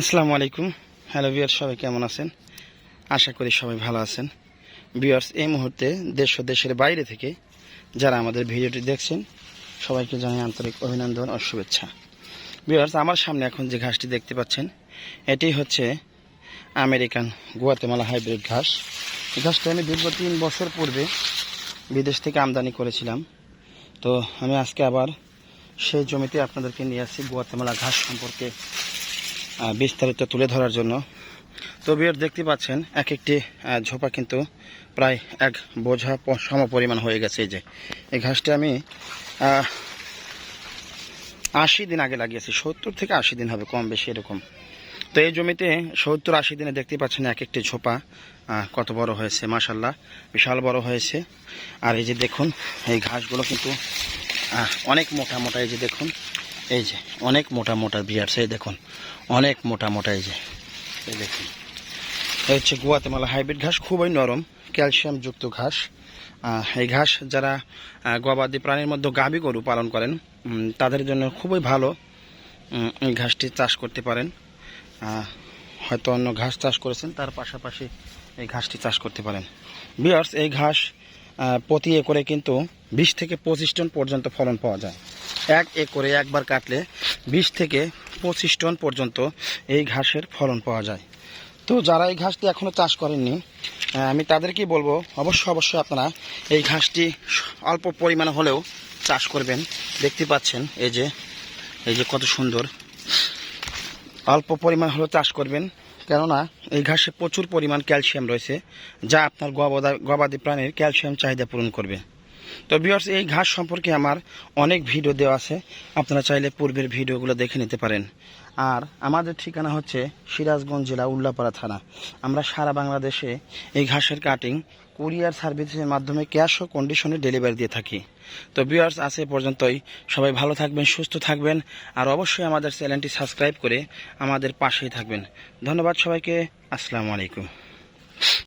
আসসালামু আলাইকুম। হ্যালো বিয়ার্স সবাই কেমন আছেন? আশা করি সবাই ভালো আছেন। বিয়ার্স এই মুহূর্তে দেশ ও দেশের বাইরে থেকে যারা আমাদের ভিডিওটি দেখছেন, সবাইকে জানাই আন্তরিক অভিনন্দন ও শুভেচ্ছা। বিয়ার্স আমার সামনে এখন যে ঘাসটি দেখতে পাচ্ছেন, এটি হচ্ছে আমেরিকান গুয়াতেমালা হাইব্রিড ঘাস। এই ঘাসটা আমি দীর্ঘ তিন বছর পূর্বে বিদেশ থেকে আমদানি করেছিলাম। তো আমি আজকে আবার সেই জমিতে আপনাদেরকে নিয়ে আসছি গুয়াতেমালা ঘাস সম্পর্কে বিস্তারিত তুলে ধরার জন্য। তো বিয়ার দেখতে পাচ্ছেন এক একটি ঝোপা কিন্তু প্রায় এক বোঝা সম পরিমাণ হয়ে গেছে এই যে। এই ঘাসটি আমি আশি দিন আগে লাগিয়েছি, সত্তর থেকে আশি দিন হবে, কম বেশি এরকম। তো এই জমিতে সত্তর আশি দিনে দেখতে পাচ্ছেন এক একটি ঝোপা কত বড় হয়েছে মাসাল্লাহ বিশাল বড় হয়েছে। আর এই যে দেখুন, এই ঘাসগুলো কিন্তু অনেক মোটা মোটা, এই যে দেখুন এই যে, অনেক মোটা মোটা বিয়ার্স এই দেখুন। অনেক মোটা মোটা এই যে, এই দেখুন। এই হচ্ছে গুয়াতেমালা হাইব্রিড ঘাস, খুবই নরম, ক্যালসিয়াম যুক্ত ঘাস। এই ঘাস যারা গবাদি প্রাণীর মধ্যে গাভী গরু পালন করেন তাদের জন্য খুবই ভালো এই ঘাসটি চাষ করতে পারেন। হয়তো অন্য ঘাস চাষ করেছেন, তার পাশাপাশি এই ঘাসটি চাষ করতে পারেন। বিয়ার্স, এই ঘাস প্রতি একরে কিন্তু বিশ থেকে পঁচিশ টন পর্যন্ত ফলন পাওয়া যায়। এক একরে একবার কাটলে বিশ থেকে পঁচিশ টন পর্যন্ত এই ঘাসের ফলন পাওয়া যায়। তো যারা এই ঘাসটি এখনও চাষ করেননি আমি তাদেরকেই বলব, অবশ্যই অবশ্যই আপনারা এই ঘাসটি অল্প পরিমাণে হলেও চাষ করবেন। দেখতে পাচ্ছেন এই যে এই যে কত সুন্দর। অল্প পরিমাণ হলেও চাষ করবেন, কেননা এই ঘাসে প্রচুর পরিমাণ ক্যালসিয়াম রয়েছে, যা আপনার গবাদি প্রাণীর ক্যালসিয়াম চাহিদা পূরণ করবে। তো বিয়ার্স এই ঘাস সম্পর্কে আমার অনেক ভিডিও দেওয়া আছে। আপনারা চাইলে পূর্বের ভিডিওগুলো দেখে নিতে পারেন। আর আমাদের ঠিকানা হচ্ছে সিরাজগঞ্জ জেলা উল্লাপাড়া থানা। আমরা সারা বাংলাদেশে এই ঘাসের কাটিং কুরিয়ার সার্ভিসের মাধ্যমে ক্যাশ ও কন্ডিশনে ডেলিভারি দিয়ে থাকি। তো বিয়ার্স আছে পর্যন্তই। সবাই ভালো থাকবেন, সুস্থ থাকবেন। আর অবশ্যই আমাদের চ্যানেলটি সাবস্ক্রাইব করে আমাদের পাশেই থাকবেন। ধন্যবাদ সবাইকে। আসসালামু আলাইকুম।